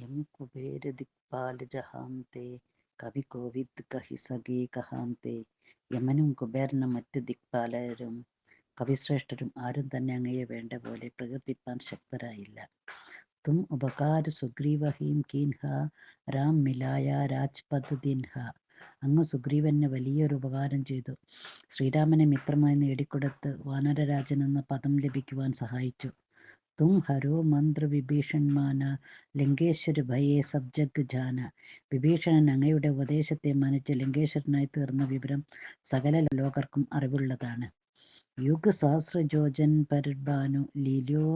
യം കുബേര ദിക്പാല ജഹാംതെ കവി കോവിദ് കഹി സകേ കഹാംതെ യമനും കുബേരനും മറ്റു ദിക്പാലരും കവിശ്രേഷ്ഠരും ആരും തന്നെ അങ്ങയെ വേണ്ട പോലെ പ്രകീർത്തിപ്പാൻ ശക്തരായില്ല। തും ഉപകാര സുഗ്രീവഹീം കീൻഹ രാം മിലായ രാജ്പത് ദിൻഹ। അങ്ങ് സുഗ്രീവന് വലിയൊരു ഉപകാരം ചെയ്തു। ശ്രീരാമനെ മിത്രമായി നേടിക്കൊടുത്ത് വാനരരാജൻ എന്ന പദം ലഭിക്കുവാൻ സഹായിച്ചു। തും ഹരോ മന്ത്ര വിഭീഷൺമാന ലങ്കേശ്വര ഭയേ സബ്ജഗ് ജാന വിഭീഷണൻ അങ്ങയുടെ ഉപദേശത്തെ മാനിച്ച് ലങ്കേശ്വരനായി തീർന്ന വിവരം സകല ലോകർക്കും അറിവുള്ളതാണ്. യുഗ് സഹസ്രജോജൻ പരിർബാനു ലീലോ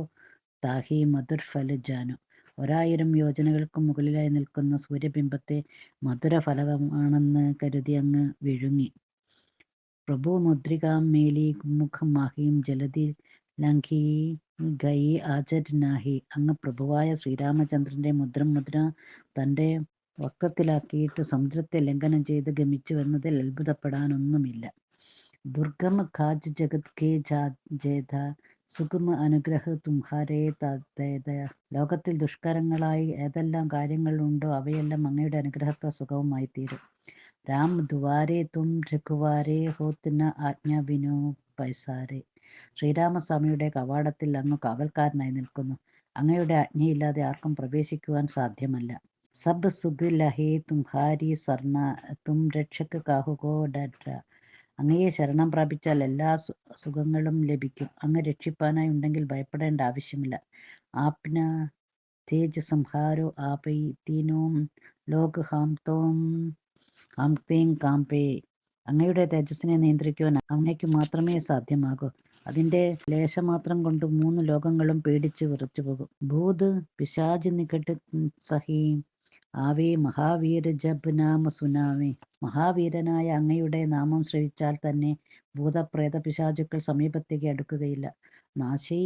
താഹി മധുർഫല ജാനു ഒരായിരം യോജനകൾക്ക് മുകളിലായി നിൽക്കുന്ന സൂര്യബിംബത്തെ മധുര ഫലകമാണെന്ന് കരുതി അങ്ങ് വിഴുങ്ങി. പ്രഭു മുദ്രികാം മേലി മുഖം മാഹിയും ജലതി ലംഘി ഗൈ ആചരിനാഹി അങ്ങ് പ്രഭുവായ ശ്രീരാമചന്ദ്രന്റെ മുദ്രം മുദ്ര തന്റെ വക്കത്തിലാക്കിയിട്ട് സമുദ്രത്തെ ലംഘനം ചെയ്ത് ഗമിച്ചുവെന്നതിൽ അത്ഭുതപ്പെടാനൊന്നുമില്ല. ദുർഗമ ഖാജ് ജഗത് കെ ജേത സുഗമ അനുഗ്രഹ തുംഹാരേ തേത ലോകത്തിൽ ദുഷ്കരങ്ങളായി ഏതെല്ലാം കാര്യങ്ങളുണ്ടോ അവയെല്ലാം അങ്ങയുടെ അനുഗ്രഹത്തെ സുഖവുമായി തീരും രാം ദുവാരേ തും രഘുവാരേ ഹോത്തിന ആജ്ഞാ വിനോ പൈസാരേ. ശ്രീരാമസ്വാമിയുടെ കവാടത്തിൽ അങ്ങ് കാവൽക്കാരനായി നിൽക്കുന്നു. അങ്ങയുടെ അജ്ഞയില്ലാതെ ആർക്കും പ്രവേശിക്കുവാൻ സാധ്യമല്ല. സബ് സുഖിലഹേ തുംഹാരി സർണ തും രക്ഷക് കാഹുകോ ഡ്ര അങ്ങയെ ശരണം പ്രാപിച്ചാൽ എല്ലാ സുഖങ്ങളും ലഭിക്കും. അങ്ങ് രക്ഷിപ്പാനായി ഉണ്ടെങ്കിൽ ഭയപ്പെടേണ്ട ആവശ്യമില്ല. ആപ്ന തേജ് സംഹാരോ ആപൈ തീനോം ലോക് ഹാംതോം ഹാം കാംപേ അങ്ങയുടെ തേജസ്സിനെ നിയന്ത്രിക്കുവാൻ അങ്ങയ്ക്ക് മാത്രമേ സാധ്യമാകൂ. അതിന്റെ ലേശമാത്രം കൊണ്ട് മൂന്ന് ലോകങ്ങളും പേടിച്ച് വിറച്ചു പോകും. ഭൂത് പിശാജ് നികട്ട് സഹി ആവേ മഹാവീര ജബ് നാമ സുനാമി. മഹാവീരനായ അങ്ങയുടെ നാമം ശ്രവിച്ചാൽ തന്നെ ഭൂതപ്രേത പിശാചുക്കൾ സമീപത്തേക്ക് അടുക്കുകയില്ല. നാശൈ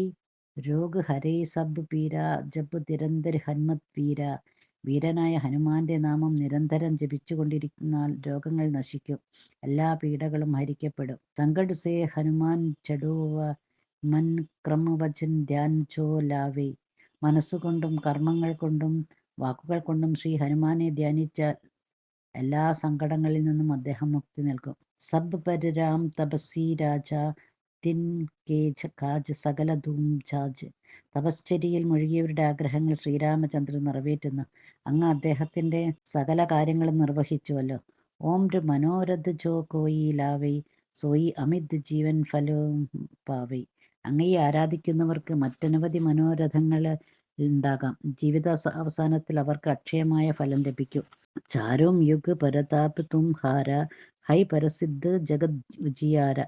രോഗ ഹരേ സബ് പീര ജബ് നിരന്തര ഹന്മത് വീര വീരനായ ഹനുമാന്റെ നാമം നിരന്തരം ജപിച്ചുകൊണ്ടിരിക്കുന്നാൽ രോഗങ്ങൾ നശിക്കും. എല്ലാ പീഡകളും ഹരിക്കപ്പെടും. സങ്കട് സേ ഹനുമാൻ ചടുവ മൻ ക്രമവചൻ ധ്യാൻ ചോ ലാവേ. മനസ്സുകൊണ്ടും കർമ്മങ്ങൾ കൊണ്ടും വാക്കുകൾ കൊണ്ടും ശ്രീ ഹനുമാനെ ധ്യാനിച്ചാൽ എല്ലാ സങ്കടങ്ങളിൽ നിന്നും അദ്ദേഹം മുക്തി നൽകും. സബ് പരിരാം തപസി രാജ തിൻ കേജ് കാജ് സകല ധൂം ചാജ്. തപശ്ചര്യയിൽ മുഴുകിയവരുടെ ആഗ്രഹങ്ങൾ ശ്രീരാമചന്ദ്രൻ നിറവേറ്റുന്നു. അങ്ങ് അദ്ദേഹത്തിന്റെ സകല കാര്യങ്ങളും നിർവഹിച്ചുവല്ലോ. ഓം രു മനോരഥ് ജോ കോയി ലാവൈ സോയി അമിത് ജീവൻ ഫലോ പാവൈ. അങ്ങയെ ആരാധിക്കുന്നവർക്ക് മറ്റനവധി മനോരഥങ്ങൾ ഉണ്ടാകാം. ജീവിത അവസാനത്തിൽ അവർക്ക് അക്ഷയമായ ഫലം ലഭിക്കും. ചാരോം യുഗ് പരതാപ് തും ഹാര ഹൈ പരസിദ്ധ് ജഗത് വിജിയാര.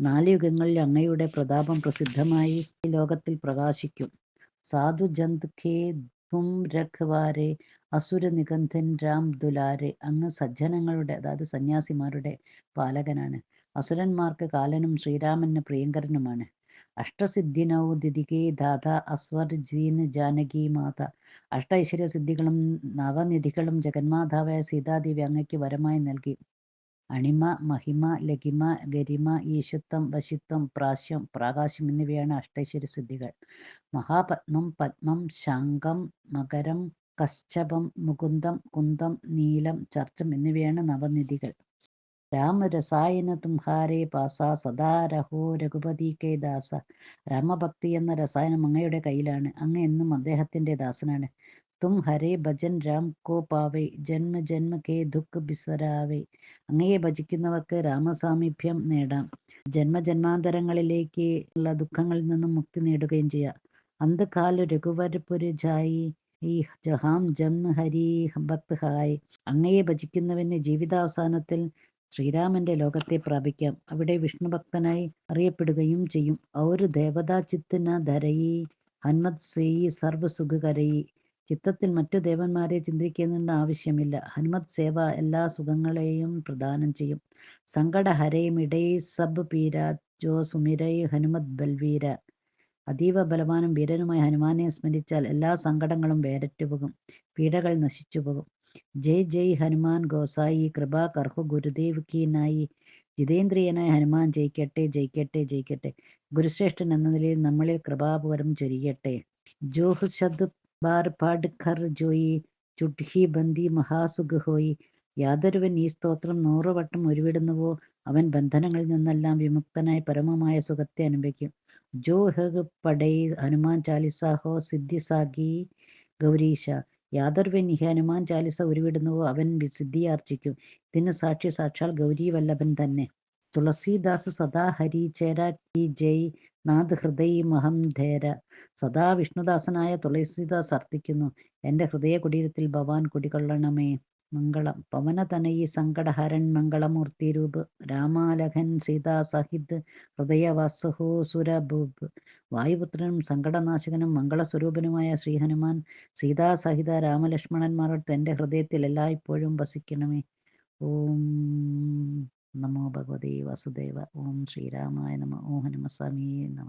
നാല് യുഗങ്ങളിൽ അങ്ങയുടെ പ്രതാപം പ്രസിദ്ധമായി ലോകത്തിൽ പ്രകാശിക്കും. സാധു ജന്ത് ഖേ തും രഖ്വാരെ അസുര നിഗന്ധൻ രാം ദുലാരെ അങ്ങ് സജ്ജനങ്ങളുടെ അതായത് സന്യാസിമാരുടെ പാലകനാണ്. അസുരന്മാർക്ക് കാലനും ശ്രീരാമന് പ്രിയങ്കരനുമാണ്. അഷ്ടസിദ്ധിനൗ ദിതികേ ദാത അസ്വർ ജീൻ ജാനകി മാത. അഷ്ട ഐശ്വര്യ സിദ്ധികളും നവനിധികളും ജഗന്മാതാവായ സീതാദേവി അങ്ങയ്ക്ക് വരമായി നൽകി. അണിമ മഹിമ ലഘിമ ഗരിമ ഈശത്വം വശിത്വം പ്രാശ്യം പ്രാകാശം എന്നിവയാണ് അഷ്ടൈശ്വര്യ സിദ്ധികൾ. മഹാപത്മം പത്മം ശംഖം മകരം കശ്ചപം മുകുന്ദം കുന്തം നീലം ചർച്ചം എന്നിവയാണ് നവനിധികൾ. രാമരസായന തുംഹാരേ പാസ സദാ രഹോ രഘുപതി കെ ദാസ. രാമഭക്തി എന്ന രസായനം അങ്ങയുടെ കയ്യിലാണ്. അങ്ങ് എന്നും അദ്ദേഹത്തിന്റെ ദാസനാണ്. തും ഹരേ ഭജൻ രാം കോ പാവേ ജന്മ ജന്മ കേ ദുഃഖ ബിസരാവേ. അങ്ങയെ ഭജിക്കുന്നവർക്ക് രാമസാമീപ്യം നേടാം. ജന്മജന്മാന്തരങ്ങളിലേക്ക് ഉള്ള ദുഃഖങ്ങളിൽ നിന്നും മുക്തി നേടുകയും ചെയ്യാം. അന്ധകാല രഘുവരപുരജായി ഈ ജഹാം ജന്മ ഹരി ഭക്ത് ഹായ്. അങ്ങയെ ഭജിക്കുന്നവന് ജീവിതാവസാനത്തിൽ ശ്രീരാമന്റെ ലോകത്തെ പ്രാപിക്കാം. അവിടെ വിഷ്ണുഭക്തനായി അറിയപ്പെടുകയും ചെയ്യും. ഔര് ദേവതാ ചിത്തിന ധരയി ഹന്മത് സേയി സർവസുഖകരയി ചിത്തത്തിൽ മറ്റു ദേവന്മാരെ ചിന്തിക്കേണ്ട ആവശ്യമില്ല. ഹനുമത് സേവ എല്ലാ സുഖങ്ങളെയും പ്രദാനം ചെയ്യും. സങ്കടഹരയും ഇടയി സബ് പീര ജോ സുമിരൈ ഹനുമത് ബൽവീര. അതീവ ബലവാനും വീരനുമായ ഹനുമാനെ സ്മരിച്ചാൽ എല്ലാ സങ്കടങ്ങളും വേരറ്റുപോകും. പീഡകൾ നശിച്ചു പോകും ജയ് ജയ് ഹനുമാൻ ഗോസായി. കൃപ കർഹു ഗുരുദേവ് കീനായി ജിതേന്ദ്രിയനായ ഹനുമാൻ ജയിക്കട്ടെ ജയിക്കട്ടെ ജയിക്കട്ടെ. ഗുരുശ്രേഷ്ഠൻ എന്ന നിലയിൽ നമ്മളിൽ കൃപാപുരം ചൊരിയട്ടെ. ജോഹ് ശബ്ദ് ബാർ പാഡ് ഖർ ജോയി ചുഡ്ഹി ബന്ദി മഹാസുഖ് ഹോയി യാതൊരുവൻ ഈ സ്തോത്രം നൂറുവട്ടം ഉരുവിടുന്നുവോ? അവൻ ബന്ധനങ്ങളിൽ നിന്നെല്ലാം വിമുക്തനായി പരമമായ സുഖത്തെ അനുഭവിക്കും. ജോ ഹഗ് പടൈ ഹനുമാൻ ചാലിസ ഹോ സിദ്ധി സാഗി ഗൗരീശ യാതൊരുവൻ ഈ ഹനുമാൻ ചാലിസ ഉരുവിടുന്നുവോ? അവൻ സിദ്ധിയാർജിക്കും ഇതിന് സാക്ഷി സാക്ഷാൽ ഗൗരി വല്ലഭൻ തന്നെ. തുളസീദാസ് സദാ ഹരി ചേര ടി ജയ് നാഥ് ഹൃദയ മഹം ധേര. സദാ വിഷ്ണുദാസനായ തുളസീദാസ് അർത്ഥിക്കുന്നു എന്റെ ഹൃദയ കുടീരത്തിൽ ഭവാൻ കുടികൊള്ളണമേ. മംഗളം. പവനതനയി സങ്കടഹരൻ മംഗളമൂർത്തി രൂപ്. രാമാലഖൻ സീതാ സഹിദ് ഹൃദയവാസുഹോ സുരഭൂപ്. വായുപുത്രനും സങ്കടനാശകനും മംഗളസ്വരൂപനുമായ ശ്രീഹനുമാൻ സീതാ സഹിത രാമലക്ഷ്മണന്മാരോട് എന്റെ ഹൃദയത്തിൽ എല്ലായ്പ്പോഴും വസിക്കണമേ. ഓം. നമോ ഭഗവതേ വസുദേവ. ഓം ശ്രീരാമായ നമ. ഓം നമ.